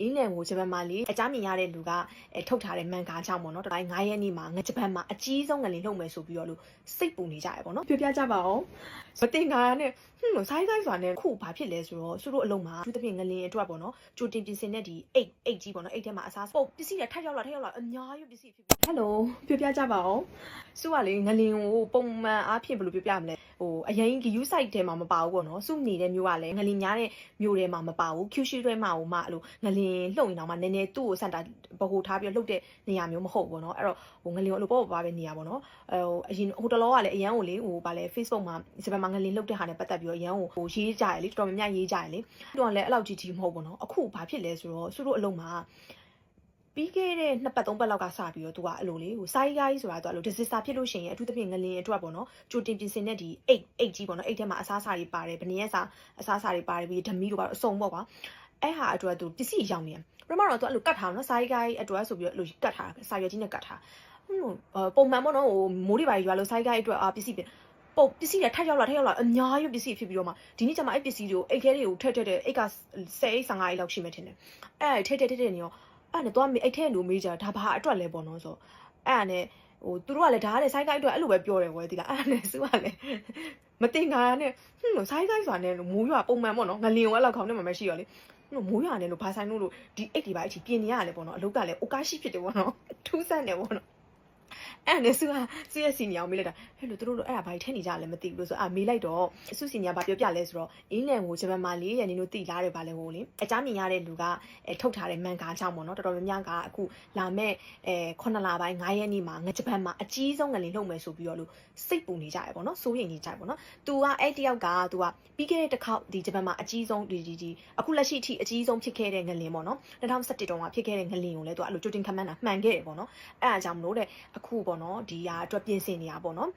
အင်းလန်ကိုဂျပန်မှာလေအကြမ်းမြင်ရတဲ့လူကအဲထုတ်ထားတဲ့မန်ဂါကြောင့်ပေါ့နော်တတိုင်း9ရက်နေ့မှာငဂျပန်မှာအကြီးဆုံးငလင်လှုပ်မယ်ဆိုပြီးတော့လို့စိတ်ပူနေကြရပေါ့နော်ပြောပြကြပါအောင် မတင်ကားနဲ့ဟွန်းဆိုင်ကိုင်းဆိုတာနဲ့ခုဘာဖြစ်လဲဆိုတော့သူတို့အလုံးမှာသူတပြင်းငလင်အတွက်ပေါ့နော်ကြိုတင်ပြင်ဆင်တဲ့ဒီအိတ်အိတ်ကြီးပေါ့နော်အိတ်ထဲမှာအစားပုတ်ပစ္စည်းတွေထပ်ရောက်လာထပ်ရောက်လာအများကြီးပစ္စည်းဖြစ်ပြီဟယ်လိုပြောပြကြပါအောင်စုကလေငလင်ကိုပုံမှန်အားဖြင့်ဘယ်လိုပြောပြမလဲဟိုအရင်ဂယူး site ထဲမှာမပါဘူးပေါ့နော်စုနေတဲ့မျိုးကလည်းငလင်များတဲ့မျိုးထဲမှာမပါဘူး Q ရှိထဲမှာဟိုမှအဲ့လိုငလင်လှုပ်ရင်တော့မှနည်းနည်းသူ့ကိုစက်တာဗဟိုထားပြီးလှုပ်တဲ့နေရာမျိုးမဟုတ်ဘူးပေါ့နော်အဲ့တော့ဟိုငလင်ကိုအဲ့လိုပေါ့ပေါ့ပါပဲနေရာပေါ့နော်အဲဟိုအရင်ဟိုတလောကလည်းအရန်ကိုလေဟိုဗာလဲ Facebook မှာဂျပန်မှာငလင်လှုပ်တဲ့ဟာနဲ့ပတ်သက်ပြီးတော့အရန်ကိုဟိုရေးကြရလေတော်တော်များများရေးကြရလေတော်လည်းအဲ့လောက်ကြီးကြီးမဟုတ်ဘူးနော်အခုဘာဖြစ်လဲဆိုတော့သူတို့အလုံးမှာပြီးခဲ့တဲ့နှစ်ပတ်သုံးပတ်လောက်ကစပြီးတော့သူကအဲ့လိုလေဟိုစိုင်းကိုင်းဆိုတာသူအဲ့လို disaster ဖြစ်လို့ရှိရင်အထူးသဖြင့်ငလင်အတွက်ပေါ့နော်ကြိုတင်ပြင်ဆင်တဲ့ဒီအိတ်အိတ်ကြီးပေါ့နော်အိတ်ထဲမှာအစားအစာတွေပါတယ်ဗနည်းရစာအစားအစာတွေပါတယ်ပြီးဓမီတို့ပါတော့အစုံပေါ့ကွာအဲ့ဟာအတွက်သူပစ္စည်းရောက်နေတယ်ပထမတော့သူအဲ့လိုကတ်ထားနော်စိုင်းကိုင်းအတွက်ဆိုပြီးတော့အဲ့လိုကတ်ထားစာရွက်ကြီးနဲ့ကတ်ထားဟိုပုံမှန်ပေါ့နော်ဟိုမိုးတွေပါရွာလို့စိုင်းကိုင်းအတွက်အာပစ္စည်း ပုတ်ပစ္စည်းတွေထပ်ရောက်လာထပ်ရောက်လာအများကြီးပစ္စည်းဖြစ်ပြီးတော့မှဒီနေ့ကျမှအဲ့ပစ္စည်းတွေကိုအိတ်ခဲတွေကိုထက်ထက်တဲ့အိတ်က10အိတ်15အိတ်လောက်ရှိမှထင်တယ်အဲ့ထက်ထက်ထက်ထက်နေရောအဲ့နဲ့တော့အိတ်ထဲလူမေးကြဒါဘာအတွက်လဲပေါ့နော်ဆိုအဲ့အဲ့နဲ့ဟိုသူတို့ကလည်းဒါကလည်းစိုင်းကိုင်းအတွက်အဲ့လိုပဲပြောတယ်ကွယ်ဒီလားအဲ့နဲ့စုကလည်းမတင်ကားနဲ့ဟွန်းစိုင်းကိုင်းဆိုတာနဲ့မိုးရွာပုံမှန်ပေါ့နော်ငလင်ဝက်လောက်ခေါင်းထဲမှာမရှိရောလေလို့မိုးရွာနေလို့ဘာဆိုင်လို့လို့ဒီအိတ်တွေပါအထိပြင်နေရရလဲပေါ့နော်အလုတ်ကလည်းအိုကာရှိဖြစ်တယ်ပေါ့နော်ထူးဆန်းတယ်ပေါ့နော် အဲ့နဲ့စုကစုရဲ့စီနီအောင်မေးလိုက်တာဟဲ့လို့တို့တို့အဲ့ဒါဘာထည့်နေကြလဲမသိဘူးလို့ဆိုအာမေးလိုက်တော့စုစီနီကဘာပြောပြလဲဆိုတော့အင်းလန်ကိုဂျပန်မှာလေးရနေလို့တိလာတယ်ဗာလဲဟိုလေအကြမ်းမြင်ရတဲ့လူကအဲထုတ်ထားတဲ့မန်ဂါကြောင့်ပေါ့နော်တော်တော်များများကအခုလာမဲ့အဲ9လပိုင်း9ရက်နေ့မှာငဂျပန်မှာအကြီးဆုံးငလင်လှုပ်မယ်ဆိုပြီးတော့လို့စိတ်ပူနေကြရပေါ့နော်စိုးရိမ်နေကြရပေါ့နော်သူကအဲ့တယောက်ကသူကပြီးခဲ့တဲ့တစ်ခေါက်ဒီဂျပန်မှာအကြီးဆုံးဒီဒီဒီအခုလက်ရှိအထိအကြီးဆုံးဖြစ်ခဲ့တဲ့ငလင်ပေါ့နော်2017တုန်းကဖြစ်ခဲ့တဲ့ငလင်ကိုလည်းသူကအဲ့လိုကြိုတင်ခန့်မှန်းတာမှန်ခဲ့တယ်ပေါ့နော်အဲ့အားကြောင့်မလို့တဲ့အခုပေါ့နော်ဒီဟာအတွက်ပြင်ဆင်နေတာပေါ့နော်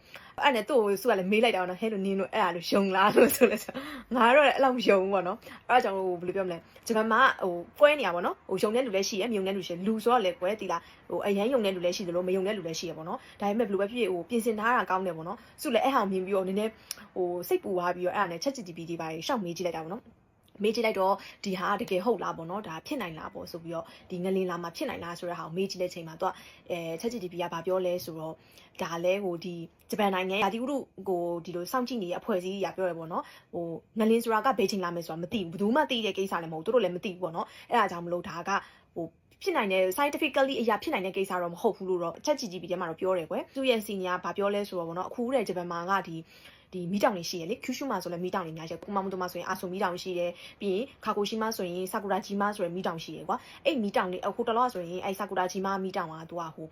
အဲ့နဲ့သူ့ကိုစုကလည်းမေးလိုက်တာနော်ဟဲ့လို့နင်းလို့အဲ့အားလို့ယုံလားလို့ဆိုလဲဆိုငါတော့အဲ့လောက်မယုံဘူးပေါ့နော်အဲ့ဒါကြောင့်ဟိုဘယ်လိုပြောမလဲဂျပန်မှာဟိုကွဲနေရပေါ့နော်ဟိုယုံတဲ့လူလည်းရှိရမယုံတဲ့လူရှိလူဆိုတော့လည်းကွဲတီလားဟိုအရန်ယုံတဲ့လူလည်းရှိသလိုမယုံတဲ့လူလည်းရှိရပေါ့နော်ဒါပေမဲ့ဘယ်လိုပဲဖြစ်ဖြစ်ဟိုပြင်ဆင်ထားတာကောင်းတယ်ပေါ့နော်စုလည်းအဲ့ဟာမြင်ပြီးတော့နည်းနည်းဟိုစိတ်ပူသွားပြီးတော့အဲ့ဒါနဲ့ ChatGPT တွေပါရှောက်မေးကြည့်လိုက်တာပေါ့နော် မေးကြည့်လိုက်တော့ဒီဟာတကယ်ဟုတ်လားပေါ့နော်ဒါဖြစ်နိုင်လားပေါ့ဆိုပြီးတော့ဒီငလင်လာမှာဖြစ်နိုင်လားဆိုတဲ့ဟာကိုမေးကြည့်တဲ့ချိန်မှာသူကအဲ ChatGPT ကဘာပြောလဲဆိုတော့ဒါလဲဟိုဒီဂျပန်နိုင်ငံရာသီဥတုကိုဒီလိုစောင့်ကြည့်နေတဲ့အဖွဲ့အစည်းကြီးကပြောရပေါ့နော်ဟိုငလင်ဆိုတာကဘယ်ချိန်လာမယ်ဆိုတာမသိဘူးဘယ်သူမှသိတဲ့ကိစ္စလည်းမဟုတ်သူတို့လည်းမသိဘူးပေါ့နော်အဲ့ဒါကြောင့်မလို့ဒါကဟို ဖြစ်နိုင်တဲ့ scientifically အရာဖြစ်နိုင်တဲ့ကိစ္စတော့မဟုတ်ဘူးလို့တော့ ChatGPT ထဲမှာတော့ပြောတယ်ကွယ်သူရဲ့စီနီယာဘာပြောလဲဆိုတော့ဗောနော်အခုတဲ့ဂျပန်မှာကဒီဒီမီတောင်တွေရှိရလေကျူရှုမာဆိုလည်းမီတောင်တွေအများကြီးကုမမတိုမာဆိုရင်အာဆိုမီတောင်ရှိတယ်ပြီးရင်ခါကိုရှိမာဆိုရင်ဆာကူရာဂျီမာဆိုရယ်မီတောင်ရှိရယ်ကွာအဲ့မီတောင်တွေအခုတလောဆိုရင်အဲ့ဆာကူရာဂျီမာမီတောင်ကသူကဟို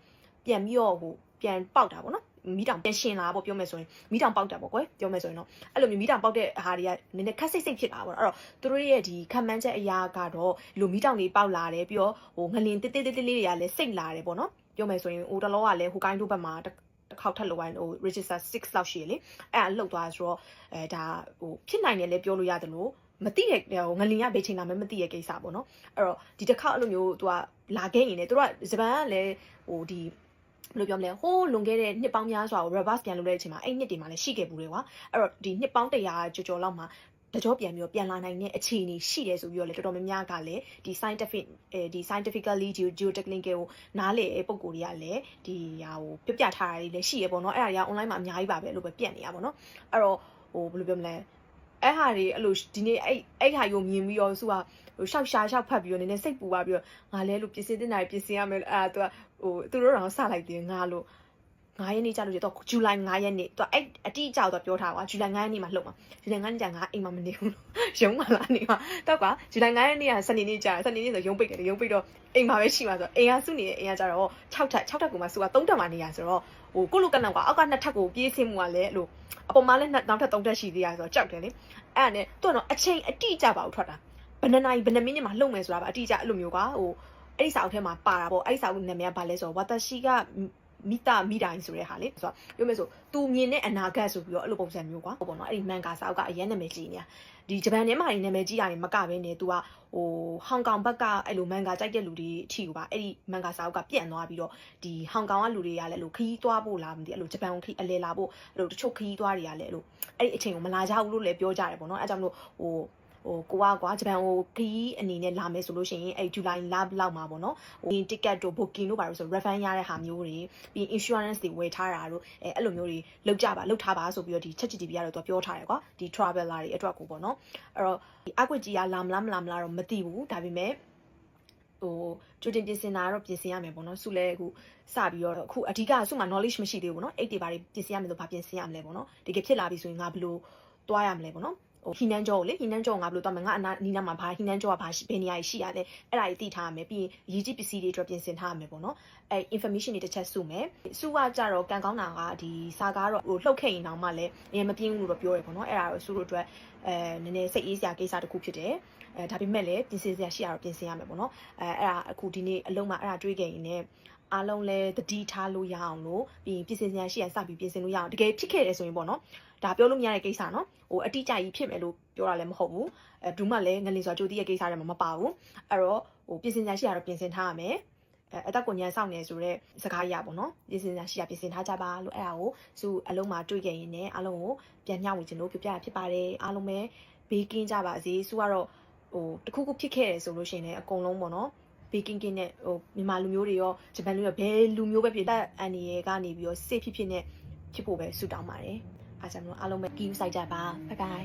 ပြန်ပြီးတော့ဟိုပြန်ပေါက်တာဗောနော် မီးတောင်ပြန်ရှင်လာပေါ့ပြောမယ်ဆိုရင်မီးတောင်ပေါက်တာပေါ့ကွယ်ပြောမယ်ဆိုရင်တော့အဲ့လိုမျိုးမီးတောင်ပေါက်တဲ့ဟာတွေကနည်းနည်းခက်စိတ်စိတ်ဖြစ်တာပေါ့အဲ့တော့သူတို့ရဲ့ဒီခံမှန်းချက်အရာကတော့လူမီးတောင်တွေပေါက်လာတယ်ပြီးတော့ဟိုငလင်တိတိတိတိလေးတွေကလည်းစိတ်လာတယ်ပေါ့နော်ပြောမယ်ဆိုရင်ဟိုတလောကလည်းဟိုကိုင်းတို့ဘက်မှာတစ်ခေါက်ထပ်လောက်ရင်ဟို register 6လောက်ရှိရလေအဲ့အလှုပ်သွားဆိုတော့အဲဒါဟိုဖြစ်နိုင်တယ်လည်းပြောလို့ရတယ်လို့မသိတဲ့ဟိုငလင်ရဘေးချိန်လာမယ်မသိရဲ့ကိစ္စပေါ့နော်အဲ့တော့ဒီတစ်ခါအဲ့လိုမျိုးသူကလာခဲ့ရင်လည်းသူကဂျပန်ကလည်းဟိုဒီ ဘယ်လိုပြောမလဲဟိုးလွန်ခဲ့တဲ့နှစ်ပေါင်းများစွာကို reverse ပြန်လုပ်တဲ့အချိန်မှာအဲ့နှစ်တွေမှာလည်းရှိခဲ့ဘူးလေကွာအဲ့တော့ဒီနှစ်ပေါင်း100ကျော်ကျော်လောက်မှာတကြောပြန်ပြီးတော့ပြန်လာနိုင်တဲ့အခြေအနေရှိတယ်ဆိုပြီးတော့လေတော်တော်များများကလည်းဒီ scientific အဲဒီ scientifically geotechnical ကိုနားလေပုံကိုယ်တွေကလည်းဒီဟာကိုပြပြထားတာတွေလည်းရှိရပေါ့နော်အဲ့ဒါတွေက online မှာအများကြီးပါပဲလို့ပဲပြက်နေရပါတော့အဲ့တော့ဟိုဘယ်လိုပြောမလဲအဲ့ဟာတွေအဲ့လိုဒီနေ့အဲ့အဲ့ဟာကိုမြင်ပြီးတော့သူက ဟိုရှောက်ရှာရှောက်ဖတ်ပြီးတော့နည်းနည်းစိတ်ပူသွားပြီးတော့ငါလဲလို့ပြင်ဆင်တင်တာပြင်ဆင်ရမယ်အဲ့ဒါသူကဟိုသူတို့တော့စလိုက်တယ်ငါလို့9ရက်နေ့ကြာလို့ရတော့ဇူလိုင်9ရက်နေ့သူအဲ့အတိအကျတော့ပြောထားကွာဇူလိုင်9ရက်နေ့မှာလှုပ်မှာဇူလိုင်9ရက်နေ့ကျငါအိမ်မှာမနေဘူးရုံးမှာလာနေမှာတော့ကွာဇူလိုင်9ရက်နေ့ကစနေနေ့ကြာစနေနေ့ဆိုရုံးပိတ်တယ်ရုံးပိတ်တော့အိမ်မှာပဲရှိမှာဆိုအိမ်ကစုနေတဲ့အိမ်ကကြတော့6ထပ်6ထပ်ကိုမှစုက3ထပ်မှနေရဆိုတော့ဟိုကိုလိုကနောက်ကအောက်က2ထပ်ကိုပြေးဆင်းမှုကလည်းအဲ့လိုအပေါ်မှာလည်းနောက်ထပ်3ထပ်ရှိသေးရဆိုတော့ကြောက်တယ်လေအဲ့ဒါနဲ့သူကတော့အချိန်အတိအကျပါဘူးထွက်တာဘ ယ်နှစ်နာရီဘယ်နှစ်မိနစ်မှလှုပ်မယ်ဆိုတာပါအတိအကျအဲ့လိုမျိုးကွာဟိုအဲ့ဒီစာအုပ်ထဲမှာပါတာပေါ့အဲ့ဒီစာအုပ်နာမည်ကဘာလဲဆိုတော့ဝါတရှိကမိတာမိတိုင်းဆိုတဲ့ဟာလေဆိုတော့ပြောမယ်ဆိုသူမြင်တဲ့အနာဂတ်ဆိုပြီးတော့အဲ့လိုပုံစံမျိုးကွာဟုတ်ပေါ့နော်အဲ့ဒီမန်ကာစာအုပ်ကအရင်နာမည်ကြီးနေတာဒီဂျပန်ထဲမှာနေနာမည်ကြီးတာတွေမကဘဲနေသူကဟိုဟောင်ကောင်ဘက်ကအဲ့လိုမန်ကာကြိုက်တဲ့လူတွေအထီကိုပါအဲ့ဒီမန်ကာစာအုပ်ကပြန့်သွားပြီးတော့ဒီဟောင်ကောင်ကလူတွေကလည်းအဲ့လိုခီးသွားဖို့လားမသိအဲ့လိုဂျပန်ကိုခီးအလဲလာဖို့အဲ့လိုတချို့ခီးသွားတွေကလည်းအဲ့လိုအဲ့ဒီအချိန်ကိုမလာကြဘူးလို့လည်းပြောကြတယ်ပေါ့နော်အဲ့ကြောင့်မလို့ဟို ဟိုကိုကကွာဂျပန်ကိုခရီးအနေနဲ့လာမယ်ဆိုလို့ရှိရင်အဲ့ဇူလိုင်လလောက်မှာပေါ့နော်ဟို ticket တို့ booking တို့ပါလို့ဆို refund ရတဲ့ဟာမျိုးတွေပြီး insurance တွေဝယ်ထားတာတို့အဲအဲ့လိုမျိုးတွေလောက်ကြပါလောက်ထားပါဆိုပြီးတော့ဒီ ChatGPT ကတော့သူပြောထားတယ်ကွာဒီ traveler တွေအတွက်ကိုပေါ့နော်အဲ့တော့ဒီအကွက်ကြီးကလာမလားမလားမလားတော့မသိဘူးဒါပေမဲ့ဟိုကြိုတင်ပြင်ဆင်တာကတော့ပြင်ဆင်ရမယ်ပေါ့နော်စုလဲအခုစပြီးတော့အခုအဓိကစုမှာ knowledge မရှိသေးဘူးပေါ့နော်အဲ့ဒီဘာတွေပြင်ဆင်ရမယ်လို့ဘာပြင်ဆင်ရမလဲပေါ့နော်တကယ်ဖြစ်လာပြီဆိုရင်ငါဘယ်လိုတွားရမလဲပေါ့နော် ဟိုဟီနန်းကျော်ကိုလေဟီနန်းကျော်ကိုငါဘယ်လိုတွားမလဲငါအနာနီးနားမှာဘာဟီနန်းကျော်ကဘာရှိဘယ်နေရာရှိရလဲအဲ့ဒါကြီးသိထားရမယ်ပြီးရင်ရည်ကြီးပစ္စည်းတွေအတွက်ပြင်ဆင်ထားရမယ်ပေါ့နော်အဲ information တွေတစ်ချက်စုမယ်စုကကြတော့ကန်ကောင်းတာကဒီစာကားတော့ဟိုလှုပ်ခဲ့ရင်တောင်မှလည်းအရင်မပြင်းဘူးလို့တော့ပြောရပေါ့နော်အဲ့ဒါတော့စုတို့အတွက်အဲနည်းနည်းစိတ်အေးစရာကိစ္စတစ်ခုဖြစ်တယ်အဲဒါပေမဲ့လည်းပြင်ဆင်စရာရှိရတော့ပြင်ဆင်ရမယ်ပေါ့နော်အဲအဲ့ဒါအခုဒီနေ့အလုံးမှာအဲ့ဒါတွေးခဲ့ရင်လည်းအားလုံးလဲတတိထားလို့ရအောင်လို့ပြီးရင်ပြင်ဆင်စရာရှိရစပြီးပြင်ဆင်လို့ရအောင်တကယ်ဖြစ်ခဲ့တယ်ဆိုရင်ပေါ့နော် ဒါပြောလို့မရတဲ့ကိစ္စနော်ဟိုအတိအကျကြီးဖြစ်မယ်လို့ပြောတာလည်းမဟုတ်ဘူးအဲဘူးမှလည်းငလင်စွာကြိုတီးရဲ့ကိစ္စတွေမှာမပါဘူးအဲ့တော့ဟိုပြင်ဆင်စရာရှိရတော့ပြင်ဆင်ထားရမယ်အဲအသက်ကိုညံဆောင်နေဆိုတော့စကားရပါတော့နော်ပြင်ဆင်စရာရှိရပြင်ဆင်ထားကြပါလို့အဲ့ဒါကိုစုအလုံးမှာတွေးခဲ့ရင်လည်းအားလုံးကိုပြန်မျှဝေခြင်းလို့ပြပြရဖြစ်ပါတယ်အားလုံးပဲဘေးကင်းကြပါစေစုကတော့ဟိုတခုခုဖြစ်ခဲ့တယ်ဆိုလို့ရှိရင်လည်းအကုန်လုံးပေါ့နော်ဘေကင်းကင်းနဲ့ဟိုမြန်မာလူမျိုးတွေရောဂျပန်လူမျိုးဘယ်လူမျိုးပဲဖြစ်တဲ့အန်ဒီရဲ့ကနေပြီးတော့စိတ်ဖြစ်ဖြစ်နဲ့ဖြစ်ဖို့ပဲဆုတောင်းပါတယ် အားကြောင့်မလို့အားလုံးပဲ queue စိုက်ကြပါ bye bye